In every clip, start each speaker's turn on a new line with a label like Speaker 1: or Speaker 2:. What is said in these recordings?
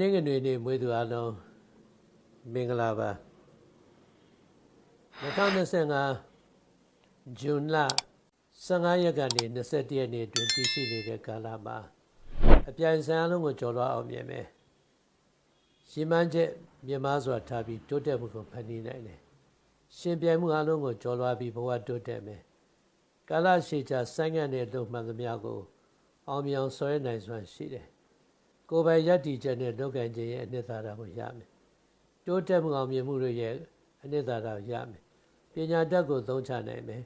Speaker 1: နင်္ဂနွေနေ့မွေးသူအလုံးမင်္ဂလာပါ2025ဇွန်လ15ရက်ကနေ21ရက်နေ့အတွင်းတည်ရှိနေတဲ့ကာလမှာအပြိုင်ဆိုင်အလုံးကိုကျော်လွှားအောင်မြင်မယ်ရှင်းမှန်းချက်မြင်မာစွာထားပြီးတိုးတက်မှုကိုဖန်တီးနိုင်တယ်ရှင်ပြိုင်မှုအလုံးကိုကျော်လွှားပြီးဘဝတိုးတက်မယ်ကာလရှည်ကြာဆိုင်းငံ့တဲ့လုံမှန်သမျှကိုအောင်မြင်အောင်ဆွဲနိုင်စွမ်းရှိတယ် ကိုယ်ပိုင်ယက်တီချက်နဲ့လုပ်ကံခြင်းရဲ့အနှစ်သာရကိုရမယ်တိုးတက်မှုအောင်မြင်မှုတွေရဲ့အနှစ်သာရကိုရမယ်ပညာတတ်ကိုသုံးချနိုင်မယ်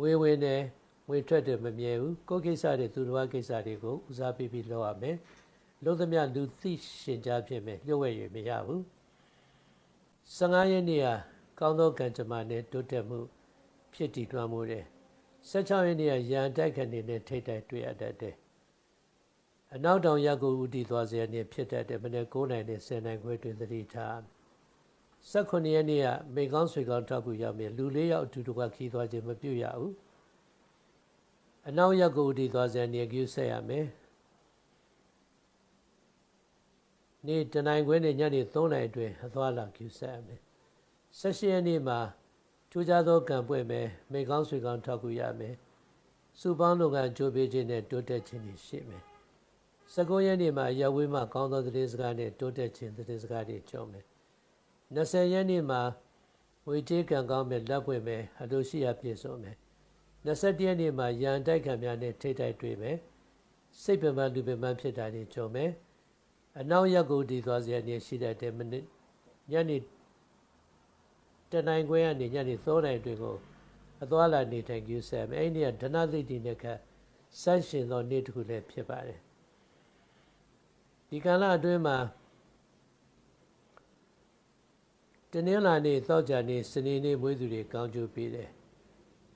Speaker 1: ဝေဝင်တယ်ဝေထွက်တယ်မမြဲဘူးကိုယ်ကိစ္စတွေသူတော်ကိစ္စတွေကိုဦးစားပေးပြီးလုပ်ရမယ်လုံးသမျှလူသိရှင်ကြားဖြစ်မယ်လျှို့ဝှက်ရမရဘူး15ရက်နေ့ဟာကောင်းသောကံကြမ္မာနဲ့တိုးတက်မှုဖြစ်တည်ထွန်းမှုတယ်16ရက်နေ့ကရန်တိုက်ခဏနဲ့ထိတ်တိုက်တွေ့ရတတ်တယ် အနောက်တောင်ရက်ကိုဦးတည်သွားစေနေဖြစ်တတ်တဲ့မနေ့9နိုင်နဲ့10နိုင်ခွဲတွင်သတိထား18ရက်နေ့ကမိကောင်းဆွေကောင်းထောက်ကူရောက်မြလူလေးယောက်အတူတကွခီးသွားခြင်းမပြုတ်ရဘူးအနောက်ရက်ကိုဦးတည်သွားစေနေကျူးဆက်ရမယ်နေ့တနိုင်ခွဲနဲ့ညနေ3နိုင်အတွင်းအသွားလာကျူးဆက်ရမယ်18ရက်နေ့မှာထူးခြားသောကံပွဲမယ်မိကောင်းဆွေကောင်းထောက်ကူရမယ်စုပေါင်းလုပ်ငန်းကြိုးပေးခြင်းနဲ့တိုးတက်ခြင်းရှိမယ် 19ရက်နေ့မှာရဝေးမှာကောင်းသောသတင်းစကားနဲ့တိုးတက်ခြင်းသတင်းစကားတွေကြုံမယ်20ရက်နေ့မှာဝေကျေးကံကောင်းမဲ့လက်ပွင့်မယ်အလိုရှိရပြည့်စုံမယ်21ရက်နေ့မှာရန်တိုက်ခံများနဲ့ထိတိုက်တွေ့မယ်စိတ်ပင်ပန်းလူပင်ပန်းဖြစ်တာတွေကြုံမယ်အနောက်ရက်ကိုတည်သွားစရာနေရှိတဲ့မိနစ်ညနေတနိုင်ခွဲကနေညနေ3နိုင်တွင်ကိုအသွားလာနေထိုင်ကြည့်ဆက်မယ်အဲ့ဒီကဒဏသိတိနဲ့ခတ်ဆန့်ရှင်သောနေ့တစ်ခုလည်းဖြစ်ပါတယ် ဒီကာလအတွင်းမှာတနင်္လာနေ့သောကြာနေ့စနေနေ့မွေးသူတွေကောင်းကျိုးပေးတယ်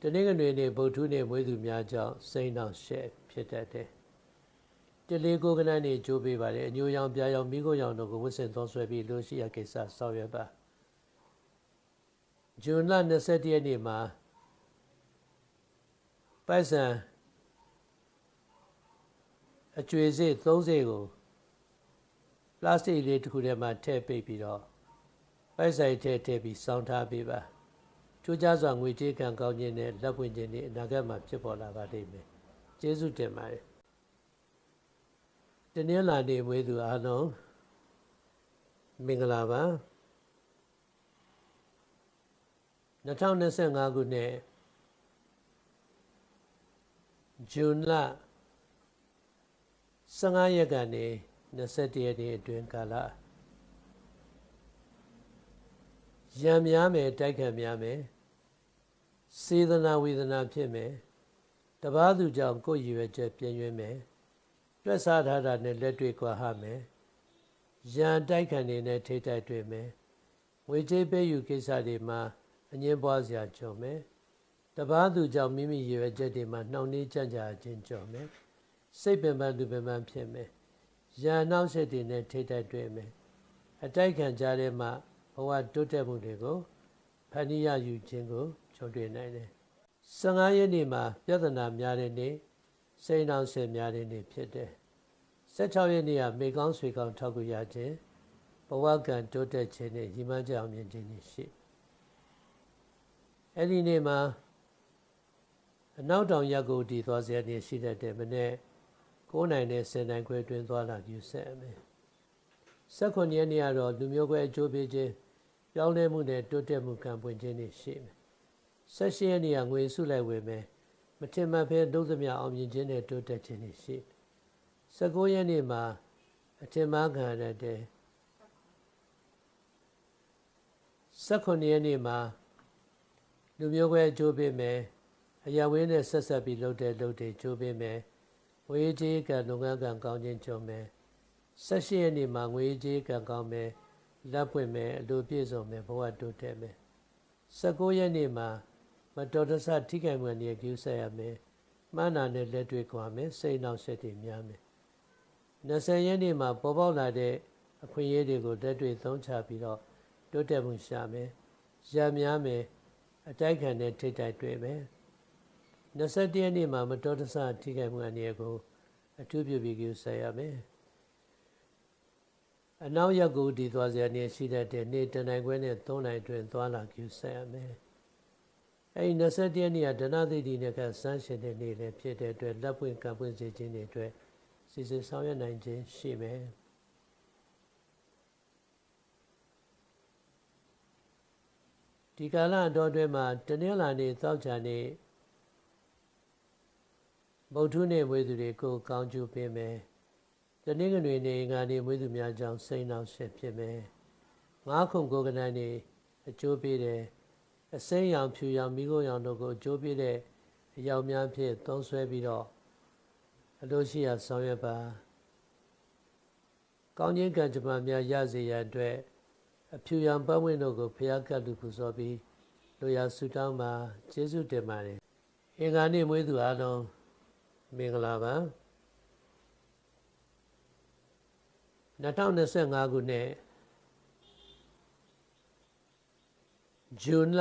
Speaker 1: တနင်္ဂနွေနေ့ဗုဒ္ဓနေ့မွေးသူများကြောင့်စိန်အောင်ရှက်ဖြစ်တတ်တယ်တလေးကိုကနန်းနေကြိုးပေးပါတယ်အညိုရောင်ပြာရောင်မိခိုးရောင်တို့ကိုဝစ်စင်သောဆွဲပြီးလို့ရှိရကိစ္စဆောင်ရွက်ပါဇွန်လ21ရက်နေ့မှာပိုက်ဆံအကျွေစေ့30ကို ပလတ်စတစ်လေးတစ်ခုထဲမှာထည့်ပိတ်ပြီးတော့ပိုက်ဆိုင်ထည့်ထည့်ပြီးစောင်းထားပေးပါကျိုးကြစွာငွေကြေးကံကောင်းခြင်းနဲ့လက်ပွင့်ခြင်းတွေအနာဂတ်မှာဖြစ်ပေါ်လာပါလိမ့်မယ်ကျေးဇူးတင်ပါတယ်တနင်္လာနေ့မွေးသူအားလုံးမင်္ဂလာပါ2025ခုနှစ်ဇွန်လ15ရက်ကနေ 21ရက်နေ့အတွင်းကာလရံများမယ်တိုက်ခံများမယ်စေတနာဝေဒနာဖြစ်မယ်တပားသူကြောင့်ကိုယ်ရည်ရွယ်ချက်ပြင်းရွှဲမယ်တွက်စားထားတာနဲ့လက်တွေ့ကွာဟမယ်ရံတိုက်ခံနေနဲ့ထိတိုက်တွေ့မယ်ငွေကြေးပေးယူကိစ္စတွေမှာအငင်းပွားစရာကြုံမယ်တပားသူကြောင့်မိမိရည်ရွယ်ချက်တွေမှာနှောင့်နှေးကြံ့ကြာခြင်းကြုံမယ်စိတ်ပင်ပန်းသူပင်ပန်းဖြစ်မယ် ရန်နှောက်ရှက်တွေနဲ့ထိတိုက်တွေ့မယ်အတိုက်ခံကြတဲ့မှာဘဝတိုးတက်မှုတွေကိုဖန်တီးရယူခြင်းကိုကြုံတွေ့နိုင်တယ်15ရက်နေ့မှာပြဿနာများတဲ့နေ့စိတ်နှောင့်ယှက်များတဲ့နေ့ဖြစ်တယ်16ရက်နေ့ကမေကောင်းဆွေကောင်းထောက်ကူရခြင်းဘဝကံတိုးတက်ခြင်းနဲ့ညီမကြောင်မြင်ခြင်းရှိအဲ့ဒီနေ့မှာအနောက်တောင်ရက်ကိုတည်သွားစေနေရှိတဲ့တဲ့မနေ့ 9နိုင်နဲ့10နိုင်ခွဲတွင်သွားလာယူဆက်အမယ်16ရက်နေ့ကတော့လူမျိုးခွဲအကျိုးပေးခြင်းပြောင်းလဲမှုနဲ့တိုးတက်မှုကံပွင့်ခြင်းတွေရှိမယ်16ရက်နေ့ကငွေစုလိုက်ဝေမယ်မထင်မှတ်ဖဲဒုသမျှအောင်မြင်ခြင်းနဲ့တိုးတက်ခြင်းတွေရှိ19ရက်နေ့မှာအထင်မှားခံရတဲ့18ရက်နေ့မှာလူမျိုးခွဲအကျိုးပေးမယ်အရာဝင်းနဲ့ဆက်ဆက်ပြီးလုပ်တဲ့လုပ်တွေကျိုးပေးမယ် ငွေကြေးကလုပ်ငန်းကံကောင်းခြင်းကြုံမယ်၁၈ရက်နေ့မှာငွေကြေးကံကောင်းမယ်လက်ပွင့်မယ်အလိုပြည့်စုံမယ်ဘဝတိုးတက်မယ်၁၉ရက်နေ့မှာမတော်တဆထိခိုက်မှုအနေကျူးဆက်ရမယ်မှန်းနာနဲ့လက်တွေ့ကွာမယ်စိတ်နှောက်ဆက်တွေများမယ်20ရက်နေ့မှာပေါ်ပေါက်လာတဲ့အခွင့်အရေးတွေကိုလက်တွေ့သုံးချပြီးတော့တိုးတက်မှုရှာမယ်ရများမယ်အတိုက်ခံတဲ့ထိတ်တိုက်တွေ့မယ် 21ရက်နေ့မှာမတော်တဆထိခိုက်မှုအနေကိုအထူးပြုပြီးကြိုးစားရမယ်အနောက်ရက်ကိုဒီသွားစရာနေရှိတတ်တဲ့နေ့တနိုင်ခွဲနဲ့3နိုင်တွင်သွားလာကျူဆက်ရမယ်အဲဒီ21ရက်နေ့ကဒနာသိတိနဲ့ကစမ်းရှင်တဲ့နေ့လည်းဖြစ်တဲ့အတွက်လက်ပွင့်ကပ်ပွင့်စေခြင်းတွေအတွက်စီစဉ်ဆောင်ရွက်နိုင်ခြင်းရှိမယ်ဒီကာလအတော်အတွင်းမှာတနင်္လာနေ့သောကြာနေ့ ဗုဒ္ဓနေ့ဝေသူတွေကိုကောင်းကျိုးပေးမယ်တနင်္ဂနွေနေ့ငါနေ့ဝေသူများကြောင့်စိတ်နှောက်ရှက်ဖြစ်မယ်ငါးခုကိုကနန်းနေ့အကျိုးပေးတယ်အစိမ်းရောင်ဖြူရောင်မိခိုးရောင်တို့ကိုအကျိုးပေးတဲ့အယောက်များဖြင့်သုံးဆွဲပြီးတော့အလို့ရှိရာဆောင်ရွက်ပါကောင်းခြင်းကံကြမ္မာများရစေရန်အတွက်အဖြူရောင်ပတ်ဝန်းတို့ကိုဖျားကပ်လူပူဇော်ပြီးလူရဆူတောင်းပါကျေးဇူးတင်ပါတယ်အင်္ဂါနေ့မွေးသူအားလုံး မင်္ဂလာပါ2025ခုနှစ်ဇွန်လ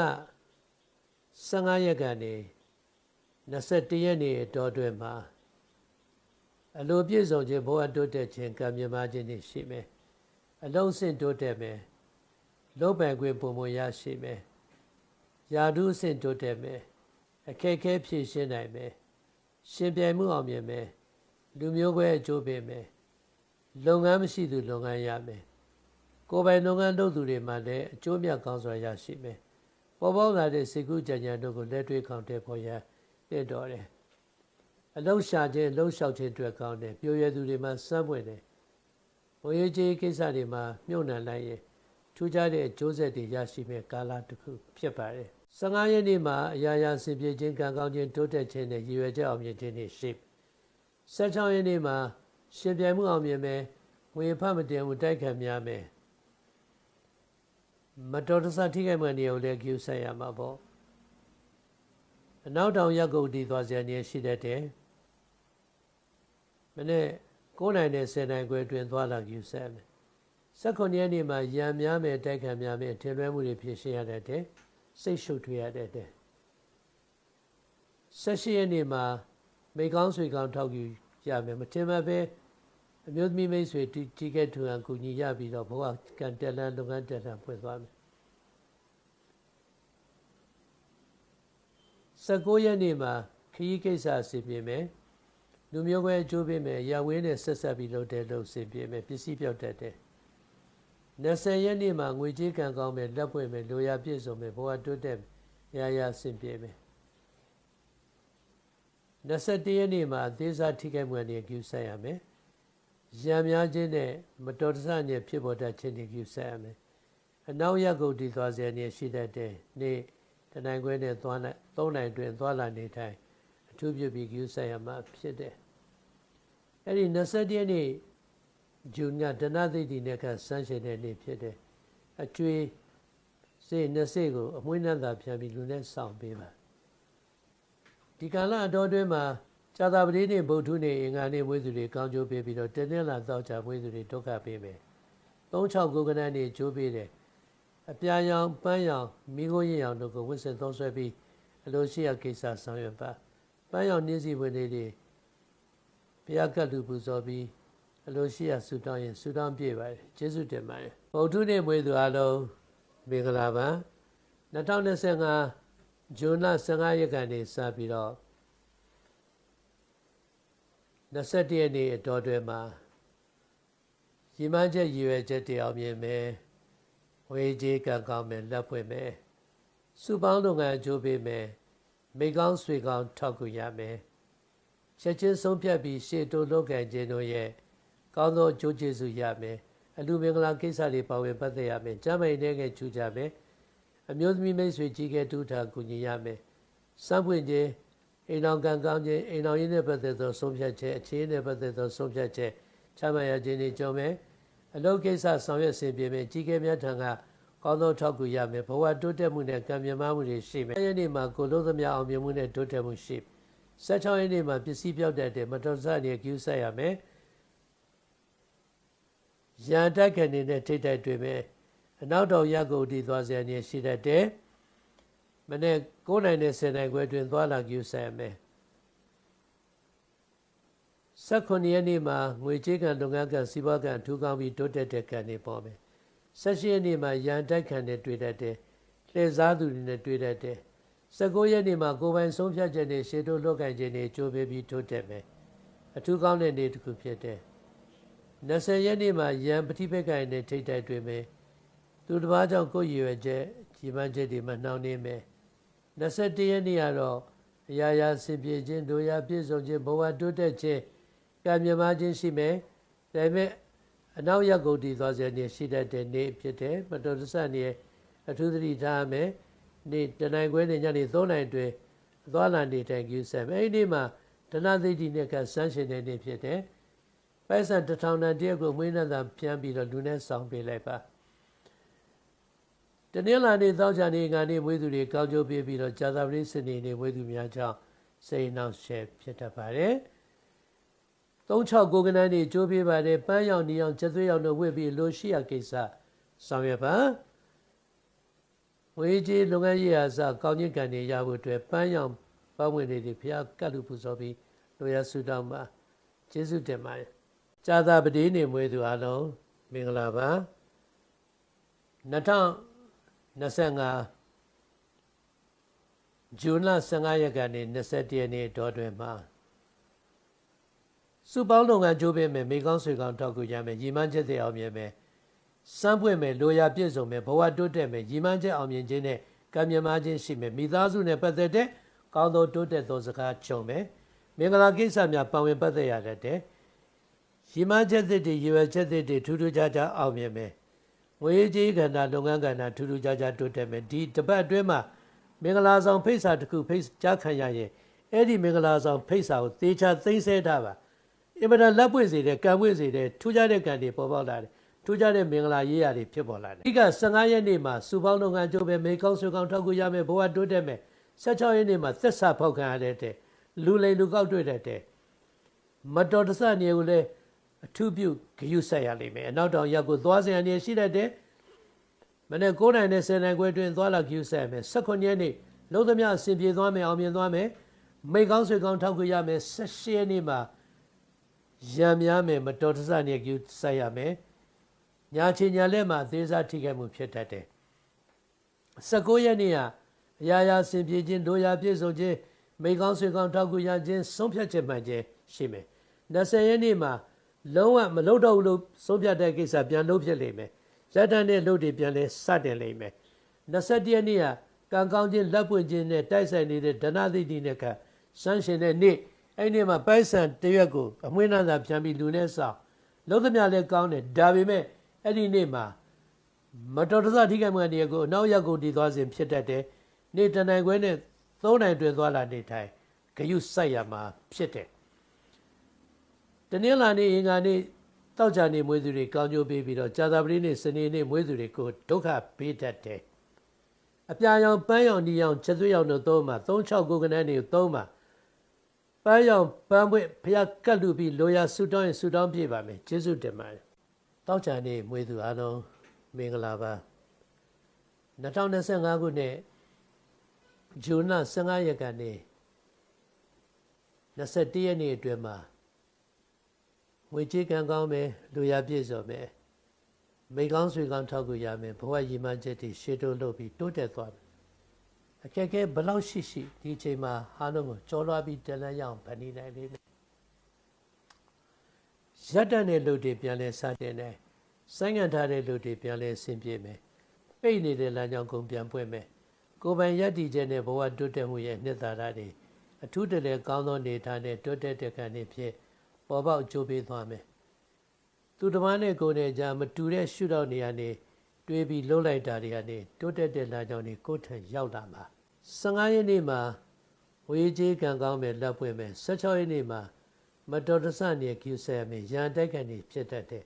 Speaker 1: 15ရက်ကနေ21ရက်နေ့အတော်တွင်မှာအလိုပြည့်စုံခြင်းဘဝတိုးတက်ခြင်းကံမြမခြင်းတွေရှိမယ်အလုံးစင်တိုးတက်မယ်လောပံခွင့်ပုံမရရှိမယ်ယာဓုစင်တိုးတက်မယ်အခက်ခဲဖြည့်ရှင်းနိုင်မယ် ရှင်ပြိုင်မှုအောင်မြင်မယ်လူမျိုးခွဲအကျိုးပေးမယ်လုပ်ငန်းမရှိသူလုပ်ငန်းရမယ်ကိုယ်ပိုင်လုပ်ငန်းလုပ်သူတွေမှလည်းအကျိုးမြတ်ကောင်းစွာရရှိမယ်ပေါ်ပေါက်လာတဲ့စေကုကြံကြံတို့ကိုလက်တွေ့ခေါင်တဲ့ပေါ်ရတင့်တော်တယ်အလုံးရှာခြင်းအလုံးလျှောက်ခြင်းအတွက်ကောင်းတယ်ပြိုရသူတွေမှစမ်းပွင့်တယ်ဘိုးရေးကြီးကိစ္စတွေမှာမြုပ်နှံလိုက်ရင်ထူးခြားတဲ့အကျိုးဆက်တွေရရှိမဲ့ကာလတစ်ခုဖြစ်ပါတယ် 15ရက်နေ့မှာအရာရာစင်ပြေခြင်းကံကောင်းခြင်းတိုးတက်ခြင်းနဲ့ရည်ရွယ်ချက်အောင်မြင်ခြင်းတွေရှိ16ရက်နေ့မှာရှင်ပြိုင်မှုအောင်မြင်မယ်ငွေဖတ်မတင်ဘူးတိုက်ခံများမယ်မတော်တဆထိခိုက်မှနေကိုလည်းကျူဆက်ရမှာပေါ့အနောက်တောင်ရက်ကုတ်တီသွားစရာနေရှိတတ်တယ်မနေ့9နိုင်နဲ့10နိုင်ခွဲတွင်သွားလာကျူဆက်မယ်19ရက်နေ့မှာရံများမယ်တိုက်ခံများမယ်ထင်လွဲမှုတွေဖြစ်ရှင်းရတတ်တယ် စိတ်ရှုပ်ထွေးရတတ်တယ်18ရက်နေ့မှာမိကောင်းဆွေကောင်းထောက်ယူရမယ်မထင်မှပဲအမျိုးသမီးမိတ်ဆွေတီကက်ထူအကူညီရပြီးတော့ဘဝကံတက်လန်းလုပ်ငန်းတက်လန်းဖွင့်သွားမယ်19ရက်နေ့မှာခရီးကိစ္စအစီပြေမယ်လူမျိုးပဲအကျိုးပေးမယ်ရဝင်းနဲ့ဆက်ဆက်ပြီးလုပ်တဲ့လုပ်စီပြေမယ်ပစ္စည်းပြောက်တတ်တယ် 20ရက်နေ့မှာငွေကြေးကံကောင်းမယ်လက်ပွင့်မယ်လိုရာပြည့်စုံမယ်ဘဝတိုးတက်ရရဆင်ပြေမယ်21ရက်နေ့မှာအသေးစားထိခိုက်မှုအနေနဲ့ကျူဆက်ရမယ်ရံများခြင်းနဲ့မတော်တဆနဲ့ဖြစ်ပေါ်တတ်ခြင်းတွေကျူဆက်ရမယ်အနောက်ရက်ကုတ်တည်သွားစေနေရှိတတ်တဲ့နေ့တနိုင်ခွဲနဲ့သွားနိုင်သုံးနိုင်တွင်သွားလာနေထိုင်အထူးပြုပြီးကျူဆက်ရမှာဖြစ်တယ်အဲ့ဒီ21ရက်နေ့ ဂျူညဒနာသိတိနဲ့ကဆန်းရှင်တဲ့နေ့ဖြစ်တယ်အကျွေးစေနှစ်စေကိုအမွှေးနှံသာပြန်ပြီးလူနဲ့စောင့်ပေးပါဒီကာလအတော်တွင်းမှာဇာတာပတိနေ့ဗုဒ္ဓနေ့အင်္ဂါနေ့မွေးသူတွေကောင်းကျိုးပေးပြီးတော့တနင်္လာသောကြာမွေးသူတွေဒုက္ခပေးမယ်36ကိုကနန်းနေ့ကျိုးပေးတယ်အပြာရောင်ပန်းရောင်မိခိုးရင်ရောင်တို့ကိုဝစ်စင်သုံးဆွဲပြီးအလိုရှိရာကိစ္စဆောင်ရွက်ပါပန်းရောင်နှင်းစီဝင်တွေတွေဘုရားကတ်လူပူဇော်ပြီး အလိုရှိရာဆုတောင်းရင်ဆုတောင်းပြည့်ပါတယ်ကျေးဇူးတင်ပါတယ်ဗုဒ္ဓနေ့မွေးသူအလုံးမင်္ဂလာပါ2025ဇွန်လ15ရက်ကနေစပြီးတော့21ရက်နေ့အတော်တွင်မှာရည်မှန်းချက်ရည်ရွယ်ချက်တရားမြင်မယ်ဝေကြီးကံကောင်းမယ်လက်ဖွင့်မယ်စုပေါင်းလုပ်ငန်းအကျိုးပေးမယ်မိကောင်းဆွေကောင်းထောက်ကူရမယ်ချက်ချင်းဆုံးဖြတ်ပြီးရှေ့တိုးလုပ်ကံခြင်းတို့ရဲ့ ကောင်းသောအကျိုးကျေးဇူးရမယ်အလူမင်္ဂလာကိစ္စတွေပါဝင်ပတ်သက်ရမယ်ကျမ်းမာရေးနဲ့ငယ်ချူကြမယ်အမျိုးသမီးမိတ်ဆွေကြီးကဲတူထာကူညီရမယ်စံပွင့်ခြင်းအိမ်တော်ကံကောင်းခြင်းအိမ်တော်ရင်းနဲ့ပတ်သက်သောဆုံးဖြတ်ချက်အခြေအနေနဲ့ပတ်သက်သောဆုံးဖြတ်ချက်ချမှတ်ရခြင်းတွေကြုံမယ်အလုပ်ကိစ္စဆောင်ရွက်ဆင်ပြေမယ်ကြီးကဲများထံကကောင်းသောထောက်ကူရမယ်ဘဝတိုးတက်မှုနဲ့ကံမြမမှုတွေရှိမယ်။အဲဒီနေ့မှာကိုလို့သမျှအောင်မြင်မှုနဲ့တိုးတက်မှုရှိ။16ရက်နေ့မှာပစ္စည်းပြောက်တတ်တဲ့မတော်တဆတွေကျူးဆက်ရမယ်။ ရန်တိုက်ခံနေတဲ့ထိတ်တိုက်တွေ့မယ်အနောက်တော်ရက်ကိုဒီသွားစရာနေရှိတတ်တယ်မနေ့9နိုင်နဲ့10နိုင်ခွဲတွင်သွားလာကျူဆိုင်မယ်18ရက်နေ့မှာငွေကြေးကံလုပ်ငန်းကံစီးပွားကံထူကောင်းပြီးတိုးတက်တဲ့ကံတွေပေါ်မယ်18ရက်နေ့မှာရန်တိုက်ခံနဲ့တွေ့တတ်တယ်လှည့်စားသူတွေနဲ့တွေ့တတ်တယ်19ရက်နေ့မှာကိုယ်ပိုင်ဆုံးဖြတ်ချက်တွေရှေ့တို့လွတ်ကင်ခြင်းတွေကြိုးပေးပြီးတိုးတက်မယ်အထူးကောင်းတဲ့နေ့တစ်ခုဖြစ်တယ် 20ရက်နေ့မှာရန်ပฏิပက္ခရနဲ့ထိတ်တိုက်တွေ့မယ်သူတစ်ပါးကြောင့်ကိုယ်ရည်ရွယ်ချက်ကြီးမှန်းချက်တွေမှနှောင်းနေမယ်21ရက်နေ့ကတော့အရာရာစင်ပြေခြင်းဒုရာပြည့်စုံခြင်းဘဝတိုးတက်ခြင်းကံမြမခြင်းရှိမယ်ဒါပေမဲ့အနောက်ရက်ကုန်တည်သွားစေနေရှိတတ်တဲ့နေ့ဖြစ်တယ်မတော်တဆနေအထူးသတိထားမယ်နေ့တနိုင်ခွဲနေညနေ3နိုင်အတွင်းသွားလာနေတိုင်ကျူဆက်မယ်အဲ့ဒီမှာဒနာသိတိနဲ့ကဆန်းရှင်တဲ့နေ့ဖြစ်တယ် ပိုက်ဆံတစ်ထောင်တန်တရက်ကိုမွေးနှံသာပြန်ပြီးတော့လူနဲ့ဆောင်ပေးလိုက်ပါတနင်္လာနေ့သောကြာနေ့ငါနေ့မွေးသူတွေကောင်းကျိုးပေးပြီးတော့ဇာတာပတိစနေနေ့မွေးသူများကြောင့်စိတ်နှောင့်ယှက်ဖြစ်တတ်ပါတယ်36ကိုကနန်းနေကြိုးပေးပါတယ်ပန်းရောင်နီရောင်ချက်သွေးရောင်တို့ဝှက်ပြီးလိုရှိရကိစ္စဆောင်ရွက်ပါဝေးကြီးလုပ်ငန်းရေးအစကောင်းခြင်းကံတွေရဖို့အတွက်ပန်းရောင်ပတ်ဝင်တွေဖျားကတ်လူပူဇော်ပြီးလိုရဆုတောင်းပါကျေးဇူးတင်ပါတယ် ဇာတာပတိနေမွေးသူအလုံးမင်္ဂလာပါ2025ဇွန်လ15ရက်ကနေ21ရက်နေ့တောတွင်မှာစုပေါင်းလုပ်ငန်းကြိုးပမ်းမယ်မိကောင်းဆွေကောင်းထောက်ကူရမယ်ရည်မှန်းချက်တွေအောင်မြင်မယ်စမ်းပွင့်မယ်လိုရာပြည့်စုံမယ်ဘဝတိုးတက်မယ်ရည်မှန်းချက်အောင်မြင်ခြင်းနဲ့ကံမြမခြင်းရှိမယ်မိသားစုနဲ့ပတ်သက်တဲ့ကောင်းသောတိုးတက်သောစကားချုံမယ်မင်္ဂလာကိစ္စများပါဝင်ပတ်သက်ရတဲ့ ရည်မှန်းချက်တွေရည်ရွယ်ချက်တွေထူးထူးခြားခြားအောင်မြင်မယ်ငွေကြေးကဏ္ဍလုပ်ငန်းကဏ္ဍထူးထူးခြားခြားတိုးတက်မယ်ဒီတပတ်အတွင်းမှာမင်္ဂလာဆောင်ဖိတ်စာတစ်ခုဖိတ်ကြားခံရရင်အဲ့ဒီမင်္ဂလာဆောင်ဖိတ်စာကိုသေချာသိသိထားပါအင်မတန်လက်ပွင့်စေတဲ့ကံပွင့်စေတဲ့ထူးခြားတဲ့ကံတွေပေါ်ပေါက်လာတယ်ထူးခြားတဲ့မင်္ဂလာရေးရာတွေဖြစ်ပေါ်လာတယ်ဒီက15ရက်နေ့မှာစူပေါင်းလုပ်ငန်းကျိုးပဲမေကောင်းဆွေကောင်းထောက်ကူရမယ်ဘဝတိုးတက်မယ်16ရက်နေ့မှာသက်စာဖောက်ခံရတဲ့လူလိန်လူကောက်တွေ့တဲ့မတော်တဆနေကိုလည်း အထူးပြုဂယုဆက်ရလိမ့်မယ်အနောက်တောင်ရက်ကိုသွားစရာနေရှိတတ်တယ်မနေ့9နိုင်နဲ့10နိုင်ခွဲတွင်သွားလာဂယုဆက်ရမယ်18ရက်နေ့လုံးသမျှအစဉ်ပြေသွားမယ်အောင်မြင်သွားမယ်မိကောင်းဆွေကောင်းထောက်ခွရမယ်18ရက်နေ့မှာရံများမယ်မတော်တဆနေဂယုဆက်ရမယ်ညာချင်ညာလက်မှာအသေးစားထိခိုက်မှုဖြစ်တတ်တယ်19ရက်နေ့ကအရာရာဆင်ပြေခြင်းဒိုရာပြည့်စုံခြင်းမိကောင်းဆွေကောင်းထောက်ခွရခြင်းဆုံးဖြတ်ချက်မှန်ခြင်းရှိမယ်20ရက်နေ့မှာ လုံးဝမလုပ်တော့ဘူးလို့ဆုံးဖြတ်တဲ့ကိစ္စပြန်လုပ်ဖြစ်လိမ့်မယ်ရတန်တဲ့လုပ်တွေပြန်လဲစတင်လိမ့်မယ်21ရက်နေ့ကကံကောင်းခြင်းလက်ပွင့်ခြင်းနဲ့တိုက်ဆိုင်နေတဲ့ဒနာသိတိနဲ့ကစမ်းရှင်တဲ့နေ့အဲ့ဒီမှာပိုက်ဆံတရွက်ကိုအမွှေးနှံသာပြန်ပြီးလူနဲ့ဆောင်လုံးသမျှလည်းကောင်းတယ်ဒါပေမဲ့အဲ့ဒီနေ့မှာမတော်တဆထိခိုက်မှုအနေကိုအနောက်ရက်ကိုတည်သွားစဉ်ဖြစ်တတ်တယ်နေ့တနိုင်ခွဲနဲ့သုံးနိုင်တွင်သွားလာနေထိုင်ဂယုစိုက်ရမှာဖြစ်တယ် တနင်္လာနေ့အင်္ဂါနေ့တောက်ကြနေမွေးသူတွေကောင်းကျိုးပေးပြီးတော့ကြာသပတေးနေ့စနေနေ့မွေးသူတွေကိုဒုက္ခပေးတတ်တယ်အပြာရောင်ပန်းရောင်ဒီရောင်ချက်သွေးရောင်တို့သုံးမှာ36ကိုကနန်းတွေကိုသုံးမှာပန်းရောင်ပန်းပွင့်ဖျားကတ်လူပြီးလိုရာဆူတောင်းရင်ဆူတောင်းပြပါမယ်ကျေးဇူးတင်ပါတယ်တောက်ကြနေမွေးသူအားလုံးမင်္ဂလာပါ2025ခုနှစ်ဇွန်လ15ရက်ကနေ21ရက်နေ့အတွင်းမှာ ငွေကြေးကံကောင်းမယ်လူရပြည့်စုံမယ်မိကောင်းဆွေကောင်းထောက်ကူရမယ်ဘဝရည်မှန်းချက်တွေရှေ့တိုးလုပ်ပြီးတိုးတက်သွားမယ်အခက်အခဲဘလောက်ရှိရှိဒီအချိန်မှာဟာလုံးကိုကြောလွှားပြီးတလန်းရအောင်ဗဏိနိုင်လေးနဲ့ရက်တန်တဲ့လူတွေပြန်လဲစတင်တယ်ဆိုင်းငံထားတဲ့လူတွေပြန်လဲဆင်ပြေမယ်ပိတ်နေတဲ့လမ်းကြောင်းကုန်ပြန်ပွင့်မယ်ကိုယ်ပိုင်ရည်တည်ခြင်းနဲ့ဘဝတိုးတက်မှုရဲ့နှစ်သာရတွေအထူးတလဲကောင်းသောနေထားနဲ့တိုးတက်တဲ့ခံနေဖြစ် ပေါ်ပေါက်ကြိုးပေးသွားမယ်သူတစ်ပါးနဲ့ကိုယ်နဲ့ကြာမတူတဲ့ရှုထောင့်နေရာနေတွေးပြီးလှုပ်လိုက်တာတွေကနေတိုးတက်တဲ့လမ်းကြောင်းတွေကိုယ်ထံရောက်လာမှာ15ရက်နေ့မှာဝေးကြီးကံကောင်းမယ်လက်ပွင့်မယ်16ရက်နေ့မှာမတော်တဆနေကျူဆဲမယ်ရန်တိုက်ကန်နေဖြစ်တတ်တဲ့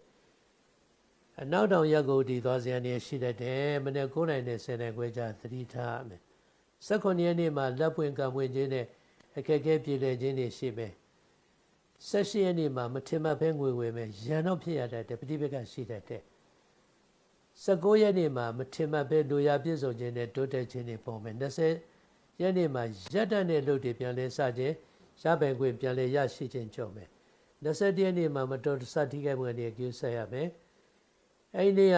Speaker 1: အနောက်တောင်ရက်ကိုဒီသွားစရာနေရှိတတ်တယ်မနေ့9နိုင်နဲ့10နိုင်ခွဲကြာသတိထားမယ်18ရက်နေ့မှာလက်ပွင့်ကံပွင့်ခြင်းနဲ့အခက်အခဲပြည်လည်ခြင်းတွေရှိမယ် ဆက်ရှိရက်နေ့မှာမထင်မှတ်ဘဲငွေဝယ်မယ်ရန်တော့ဖြစ်ရတဲ့ပဋိပက္ခရှိတတ်တဲ့19ရက်နေ့မှာမထင်မှတ်ဘဲလူရပြည့်စုံခြင်းနဲ့တိုးတက်ခြင်းတွေပုံမယ်20ရက်နေ့မှာရက်တန့်တဲ့လူတွေပြန်လဲစခြင်းရပိုင်ခွင့်ပြန်လဲရရှိခြင်းကြုံမယ်21ရက်နေ့မှာမတော်တဆထိခိုက်မှုအနေနဲ့ကျူးဆက်ရမယ်အဲ့ဒီနေ့က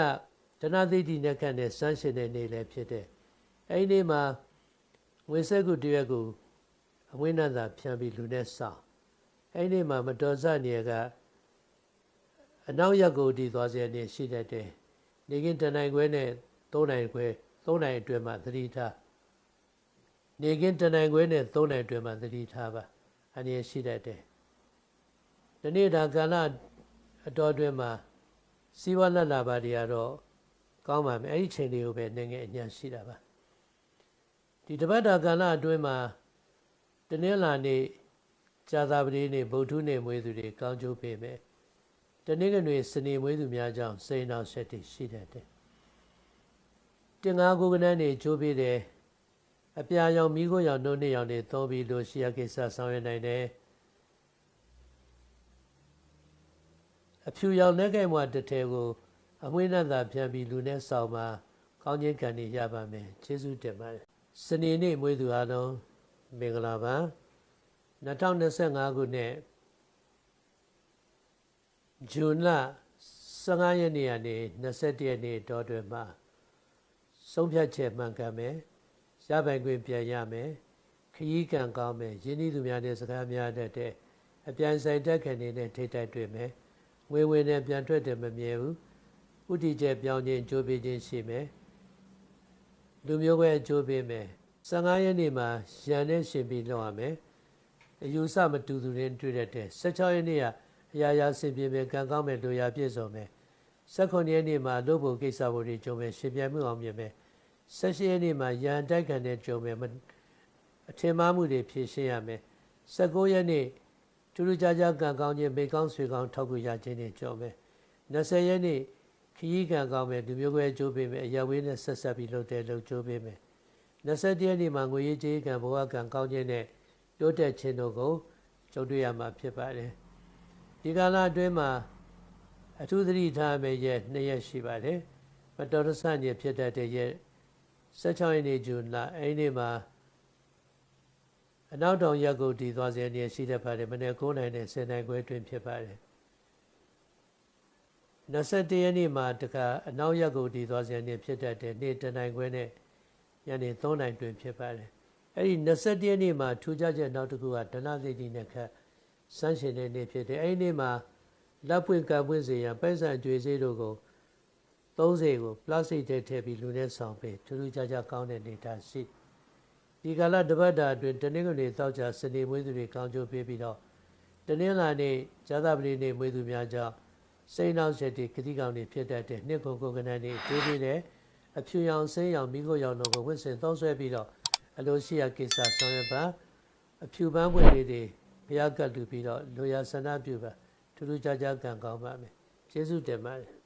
Speaker 1: ဒနာသိတိနဲ့ခန့်တဲ့စမ်းရှင်တဲ့နေ့လည်းဖြစ်တယ်အဲ့ဒီနေ့မှာငွေဆက်ကုတရက်ကိုအမွေးနန္တာဖြန့်ပြီးလူနဲ့ဆောင် အဲ့ဒီနေ့မှာမတော်ဆနေကအနောက်ရက်ကိုတည်သွားစေနေရှိတတ်တယ်နေကင်းတနိုင်ခွဲနဲ့၃နိုင်ခွဲ၃နိုင်အတွင်းမှာသတိထားနေကင်းတနိုင်ခွဲနဲ့၃နိုင်အတွင်းမှာသတိထားပါအနေရရှိတတ်တယ်ဒီနေ့ဒါကာလအတော်အတွင်းမှာစီဝါလက်လာပါတွေကတော့ကောင်းပါမယ်အဲ့ဒီချိန်လေးကိုပဲနေငယ်အညာရှိတာပါဒီတပတ်တာကာလအတွင်းမှာတနင်္လာနေ့ ဇာတာပတိနေ့ဗုဒ္ဓနေ့မွေးသူတွေကောင်းကျိုးပေးမယ်တနင်္ဂနွေစနေမွေးသူများကြောင့်စိန်အောင်ဆက်တည်ရှိတတ်တယ်တင်ငါကိုကနန်းနေကျိုးပေးတယ်အပြာရောင်မိခိုးရောင်နှုတ်နှစ်ရောင်တွေသုံးပြီးလို့ရှိရကိစ္စဆောင်ရွက်နိုင်တယ်အဖြူရောင်နဲ့ကြိုက်မှတစ်ထဲကို အမွှေးနဲ့သာပြန်ပြီးလူနဲ့ဆောင်မှာကောင်းခြင်းကံတွေရပါမယ်ကျေးဇူးတင်ပါတယ်စနေနေ့မွေးသူအားလုံးမင်္ဂလာပါ 2025ခုနှစ်ဇွန်လ15ရက်နေ့ကနေ21ရက်နေ့တောတွင်မှာဆုံးဖြတ်ချက်မှန်ကန်မယ်ရပိုင်ခွင့်ပြန်ရမယ်ခရီးကံကောင်းမယ်ယင်းဤသူများနဲ့စကားများတတ်တဲ့အပြန်ဆိုင်တက်ခံနေတဲ့ထိတ်တိုက်တွေ့မယ်ငွေဝင်နဲ့ပြန်ထွက်တယ်မမြဲဘူးဥတီကျပြောင်းခြင်းကြိုးပေးခြင်းရှိမယ်လူမျိုးပဲကြိုးပေးမယ်15ရက်နေ့မှာရန်နဲ့ရှင်ပြီးလောက်ရမယ် အယူဆမတူသူတွေတွေ့တတ်တဲ့16ရက်နေ့ကအရာရာဆင်ပြေမယ်ကံကောင်းမယ်လူရာပြည့်စုံမယ်18ရက်နေ့မှာလုပ်ဖို့ကိစ္စဖို့တွေကြုံမယ်ရှင်ပြန်မှုအောင်မြင်မယ်18ရက်နေ့မှာရန်တိုက်ခံတဲ့ကြုံမယ်အထင်မှားမှုတွေဖြေရှင်းရမယ်19ရက်နေ့ထူးထူးခြားခြားကံကောင်းခြင်းမိကောင်းဆွေကောင်းထောက်ကူရခြင်းတွေကြုံမယ်20ရက်နေ့ခရီးကံကောင်းမယ်လူမျိုးကွဲကြိုးပေးမယ်အရာဝေးနဲ့ဆက်ဆက်ပြီးလုပ်တဲ့လုပ်ကြိုးပေးမယ်21ရက်နေ့မှာငွေရေးကြေးကံဘဝကံကောင်းခြင်းနဲ့ တိုးတက်ခြင်းတို့ကိုကြုံတွေ့ရမှာဖြစ်ပါတယ်ဒီကာလအတွင်းမှာအထူးသတိထားမယ့်ရက်2ရက်ရှိပါတယ်မတော်တဆညဖြစ်တတ်တဲ့ရက်16ရက်နေ့ဇွန်လအဲ့ဒီမှာအနောက်တောင်ရက်ကိုတည်သွားစေနေရှိတတ်ပါတယ်မနေ့9နိုင်နဲ့10နိုင်ခွဲတွင်ဖြစ်ပါတယ်21ရက်နေ့မှာတခါအနောက်ရက်ကိုတည်သွားစေနေဖြစ်တတ်တဲ့နေ့တနိုင်ခွဲနဲ့ညနေ3နိုင်တွင်ဖြစ်ပါတယ် အဲ့ဒီ21ရက်နေ့မှာထူးခြားချက်နောက်တစ်ခုကဒဏသိတိနဲ့ခတ်စမ်းရှင်တဲ့နေ့ဖြစ်တယ်အဲ့ဒီနေ့မှာလက်ပွင့်ကပ်ပွင့်စေရန်ပိုက်ဆံကြွေစေးတို့ကို30ကိုပလတ်စတစ်ထဲထည့်ပြီးလူနဲ့ဆောင်ပေးထူးထူးခြားခြားကောင်းတဲ့နေတာရှိဒီကလာတပတ်တာအတွင်းတနင်္ဂနွေတောက်ကြစနေမွေးသူတွေကောင်းကျိုးပေးပြီးတော့တနင်္လာနေ့ဇာသပတိနေ့မွေးသူများကြောင့်စိတ်နောက်ဆက်တွေခတိကောင်တွေဖြစ်တတ်တဲ့နှစ်ကုန်ကုန်ကနန်းတွေကျိုးပေးတဲ့အဖြူရောင်ဆင်းရောင်မိခိုးရောင်တို့ကိုဝစ်စင်သုံးဆွဲပြီးတော့ အလိုရှိရာကိစ္စဆောင်ရွက်ပါအဖြူပန်းပွင့်လေးတွေဘုရားကတ်လူပြီးတော့လိုရာဆန္ဒပြုပါထူးထူးခြားခြားကံကောင်းပါမယ်ကျေးဇူးတင်ပါတယ်